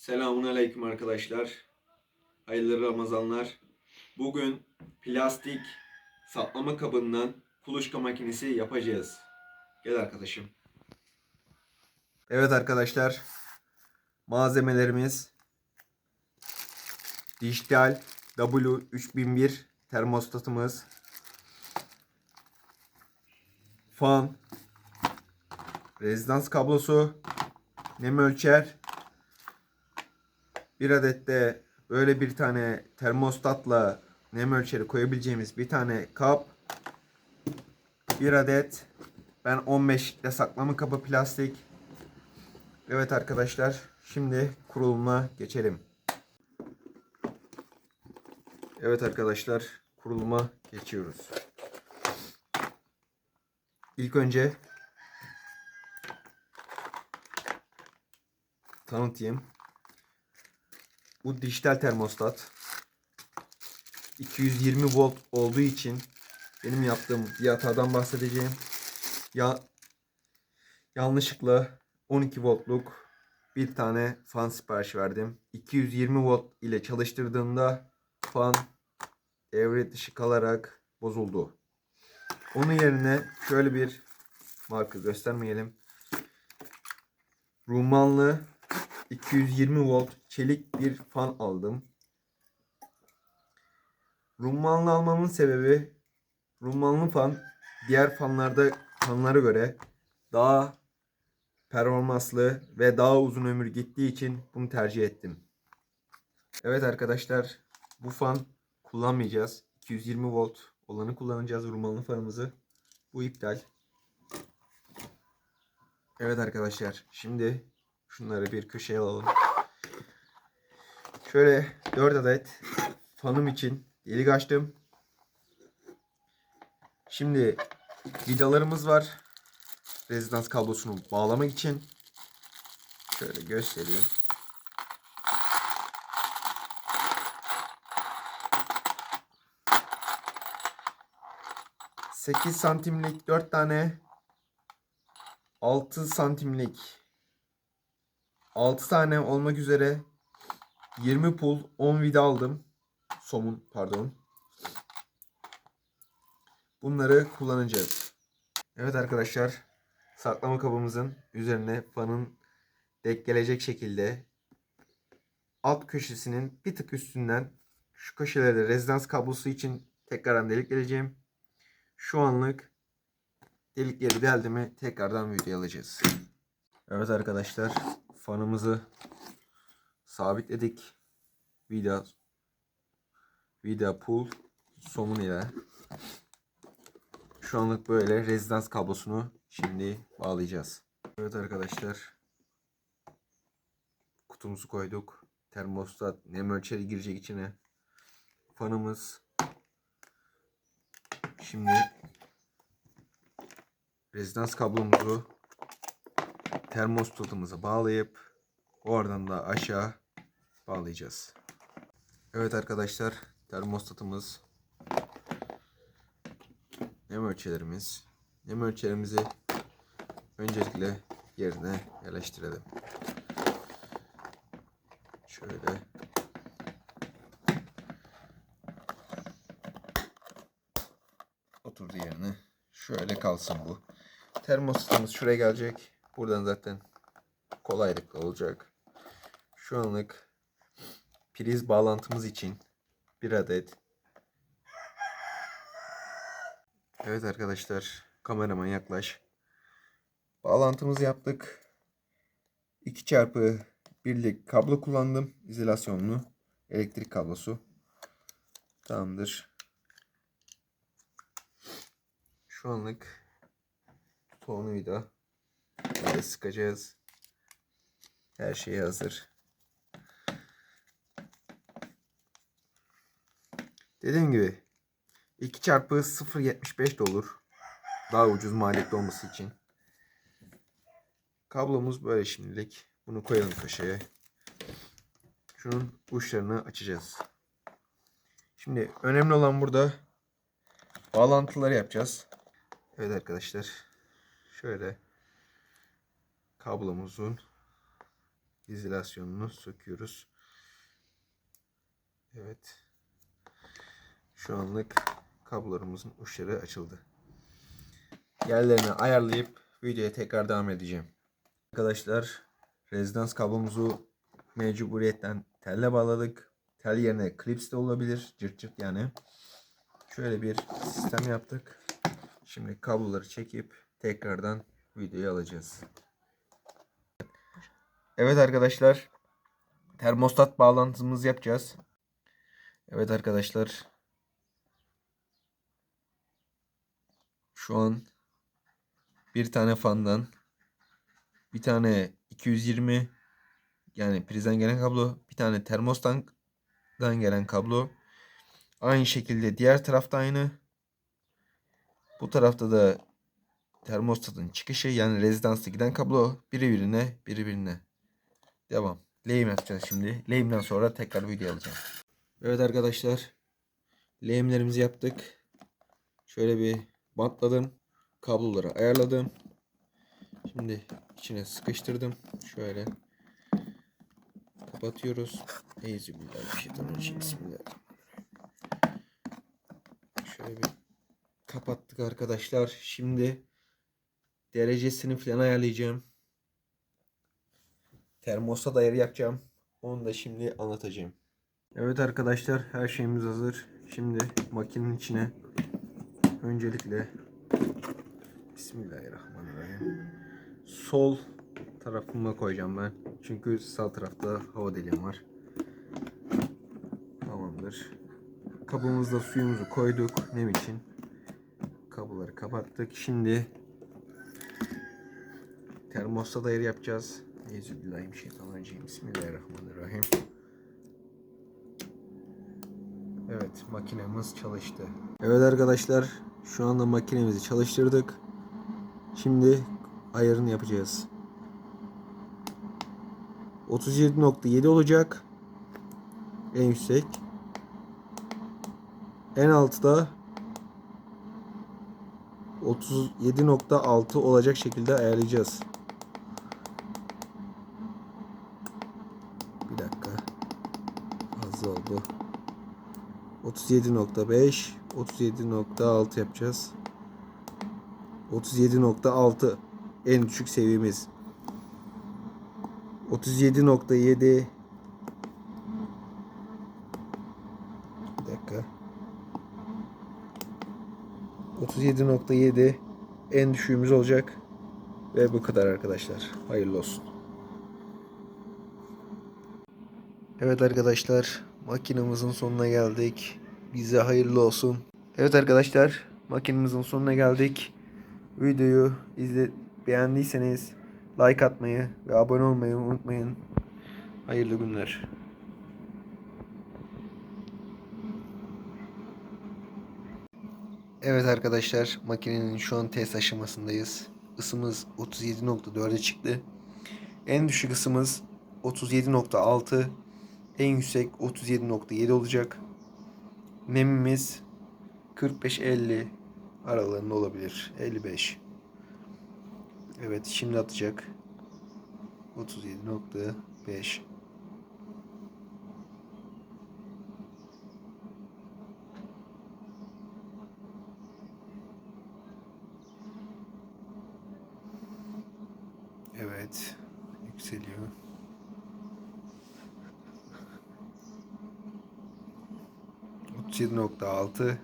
Selamun Aleyküm arkadaşlar. Hayırlı Ramazanlar. Bugün plastik saklama kabından kuluçka makinesi yapacağız. Gel arkadaşım. Evet arkadaşlar. Malzemelerimiz dijital W3001 termostatımız fan rezidans kablosu nem ölçer bir adet de böyle bir tane termostatla nem ölçeri koyabileceğimiz bir tane kap. Bir adet ben 15 litre saklama kabı plastik. Evet arkadaşlar şimdi kuruluma geçelim. Evet arkadaşlar kuruluma geçiyoruz. İlk önce tanıtayım. Bu dijital termostat 220 volt olduğu için benim yaptığım bir bahsedeceğim. Ya yanlışlıkla 12 voltluk bir tane fan sipariş verdim. 220 volt ile çalıştırdığımda fan devre dışı kalarak bozuldu. Onun yerine şöyle bir marka göstermeyelim. Rumanlı 220 volt çelik bir fan aldım. Rummanlı almamın sebebi Rummanlı fan diğer fanlarda fanlara göre daha performanslı ve daha uzun ömür gittiği için bunu tercih ettim. Evet arkadaşlar bu fan kullanmayacağız. 220 volt olanı kullanacağız Rummanlı fanımızı. Bu iptal. Evet arkadaşlar şimdi şunları bir köşeye alalım. Şöyle 4 adet fanım için delik açtım. Şimdi vidalarımız var. Rezidans kablosunu bağlamak için. Şöyle göstereyim. Sekiz santimlik dört tane 6 santimlik 6 tane olmak üzere 20 pul 10 vida aldım. Somun pardon. Bunları kullanacağız. Evet arkadaşlar saklama kabımızın üzerine fanın denk gelecek şekilde alt köşesinin bir tık üstünden şu köşelerde rezidans kablosu için tekrardan delik geleceğim. Şu anlık delikleri deldi mi tekrardan video alacağız. Evet arkadaşlar fanımızı sabitledik. Vida vida pull somun ile şu anlık böyle rezidans kablosunu şimdi bağlayacağız. Evet arkadaşlar kutumuzu koyduk. Termostat nem ölçeri girecek içine. Fanımız şimdi rezidans kablomuzu termostatımıza bağlayıp oradan da aşağı bağlayacağız. Evet arkadaşlar termostatımız nem ölçülerimiz nem ölçülerimizi öncelikle yerine yerleştirelim. Şöyle oturdu yerine. Şöyle kalsın bu. Termostatımız şuraya gelecek. Buradan zaten kolaylıkla olacak. Şu anlık priz bağlantımız için bir adet Evet arkadaşlar kameraman yaklaş. Bağlantımızı yaptık. 2 çarpı birlik kablo kullandım. İzolasyonlu elektrik kablosu. Tamamdır. Şu anlık tonuyu da böyle sıkacağız. Her şey hazır. Dediğim gibi 2 çarpı 0.75 de olur. Daha ucuz maliyetli olması için. Kablomuz böyle şimdilik. Bunu koyalım köşeye. Şunun uçlarını açacağız. Şimdi önemli olan burada bağlantıları yapacağız. Evet arkadaşlar. Şöyle kablomuzun izolasyonunu söküyoruz. Evet. Şu anlık kablolarımızın uçları açıldı. Yerlerini ayarlayıp videoya tekrar devam edeceğim. Arkadaşlar rezidans kablomuzu mecburiyetten telle bağladık. Tel yerine klips de olabilir. Cırt cırt yani. Şöyle bir sistem yaptık. Şimdi kabloları çekip tekrardan videoyu alacağız. Evet arkadaşlar. Termostat bağlantımızı yapacağız. Evet arkadaşlar. Şu an bir tane fandan bir tane 220 yani prizden gelen kablo, bir tane termostattan gelen kablo. Aynı şekilde diğer tarafta aynı. Bu tarafta da termostatın çıkışı yani rezidansta giden kablo biri birine biri birine. Devam. Lehim yapacağız şimdi. Lehimden sonra tekrar video alacağım. Evet arkadaşlar. Lehimlerimizi yaptık. Şöyle bir bantladım. Kabloları ayarladım. Şimdi içine sıkıştırdım. Şöyle kapatıyoruz. Euzubillahimineşşeytanirracim. Bismillahirrahmanirrahim. Şöyle bir kapattık arkadaşlar. Şimdi derecesini falan ayarlayacağım. Termostat ayarı yapacağım. Onu da şimdi anlatacağım. Evet arkadaşlar her şeyimiz hazır. Şimdi makinenin içine öncelikle Bismillahirrahmanirrahim. Sol tarafıma koyacağım ben. Çünkü sağ tarafta hava deliğim var. Tamamdır. Kabımızda suyumuzu koyduk nem için. Kabloları kapattık. Şimdi termostat ayarı yapacağız. Euzubillahimineşşeytanirracim. Bismillahirrahmanirrahim. Evet makinemiz çalıştı. Evet arkadaşlar şu anda makinemizi çalıştırdık. Şimdi ayarını yapacağız. 37.7 olacak. En yüksek. En altta 37.6 olacak şekilde ayarlayacağız. Bir dakika. Fazla oldu. 37.5 37.6 yapacağız. 37.6 en düşük seviyemiz. 37.7 Bir dakika. 37.7 en düşüğümüz olacak. Ve bu kadar arkadaşlar. Hayırlı olsun. Evet arkadaşlar, makinamızın sonuna geldik. Bize hayırlı olsun. Evet arkadaşlar, makinamızın sonuna geldik. Videoyu izle beğendiyseniz like atmayı ve abone olmayı unutmayın. Hayırlı günler. Evet arkadaşlar, makinenin şu an test aşamasındayız. Isımız 37.4'e çıktı. En düşük ısımız 37.6. En yüksek 37.7 olacak. Nemimiz 45-50 aralığında olabilir. 55. Evet şimdi atacak. 37.5 Evet yükseliyor. %37.6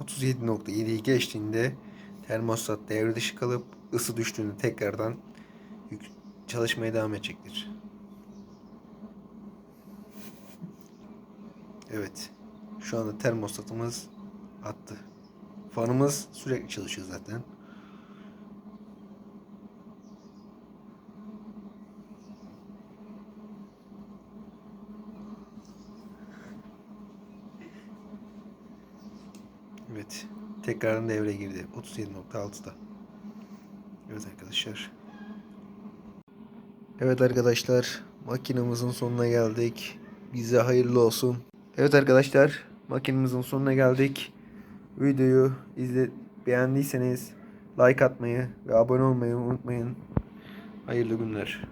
37.7'yi geçtiğinde termostat devre dışı kalıp ısı düştüğünde tekrardan çalışmaya devam edecektir. Evet. Şu anda termostatımız attı. Fanımız sürekli çalışıyor zaten. Evet. Tekrardan devreye girdi. 37.6'da. Evet arkadaşlar. Evet arkadaşlar. Makinamızın sonuna geldik. Bize hayırlı olsun. Evet arkadaşlar. Makinamızın sonuna geldik. Videoyu izle beğendiyseniz like atmayı ve abone olmayı unutmayın. Hayırlı günler.